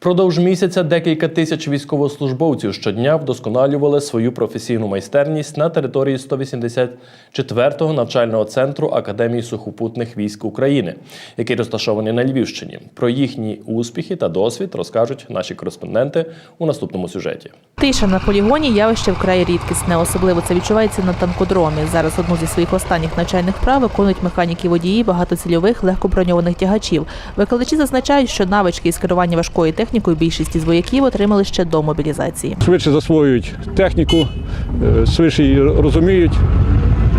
Продовж місяця декілька тисяч військовослужбовців щодня вдосконалювали свою професійну майстерність на території 184-го навчального центру Академії сухопутних військ України, який розташований на Львівщині. Про їхні успіхи та досвід розкажуть наші кореспонденти у наступному сюжеті. Тиша на полігоні явище вкрай рідкісне. Особливо це відчувається на танкодромі. Зараз одну зі своїх останніх навчальних прав виконують механіки водії багатоцільових легкоброньованих тягачів. Викладачі зазначають, що навички із керування важкою технікою більшість із вояків отримали ще до мобілізації. швидше засвоюють техніку, е, швидше її розуміють.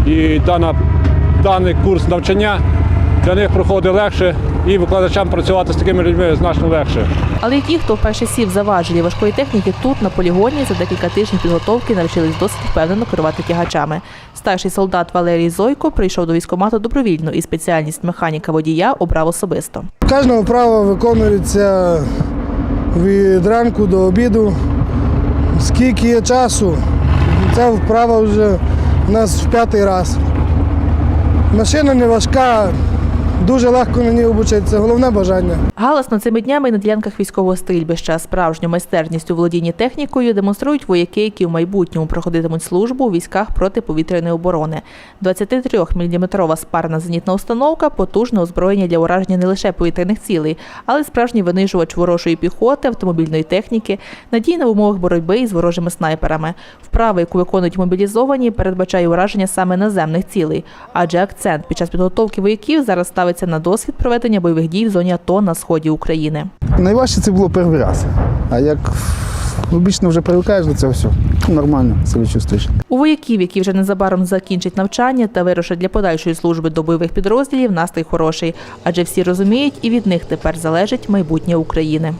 І дана, даний курс навчання для них проходить легше, і викладачам працювати з такими людьми значно легше. Але й ті, хто вперше сів за важелі важкої техніки, тут на полігоні за декілька тижнів підготовки навчились досить впевнено керувати тягачами. Старший солдат Валерій Зойко прийшов до військкомату добровільно і спеціальність механіка водія обрав особисто. Кожна вправа виконується від ранку до обіду. Скільки є часу, ця вправа вже у нас в п'ятий раз. Машина не важка, дуже легко на ній обучитися, головне бажання. Галасно цими днями на ділянках військового стрільбища справжню майстерність у володінні технікою демонструють вояки, які в майбутньому проходитимуть службу у військах протиповітряної оборони. 23-мм спарна зенітна установка потужне озброєння для ураження не лише повітряних цілей, але й справжній винижувач ворожої піхоти, автомобільної техніки, надійна в умовах боротьби із ворожими снайперами. Вправа, яку виконують мобілізовані, передбачає ураження саме наземних цілей, адже акцент під час підготовки вояків зараз ставиться на досвід проведення бойових дій в зоні АТО на сході України. Найважче це було перший раз. А як обічно вже привикаєш до цього всього, нормально себе чувствуєш. У вояків, які вже незабаром закінчать навчання та вирушать для подальшої служби до бойових підрозділів, настрій хороший, адже всі розуміють, і від них тепер залежить майбутнє України.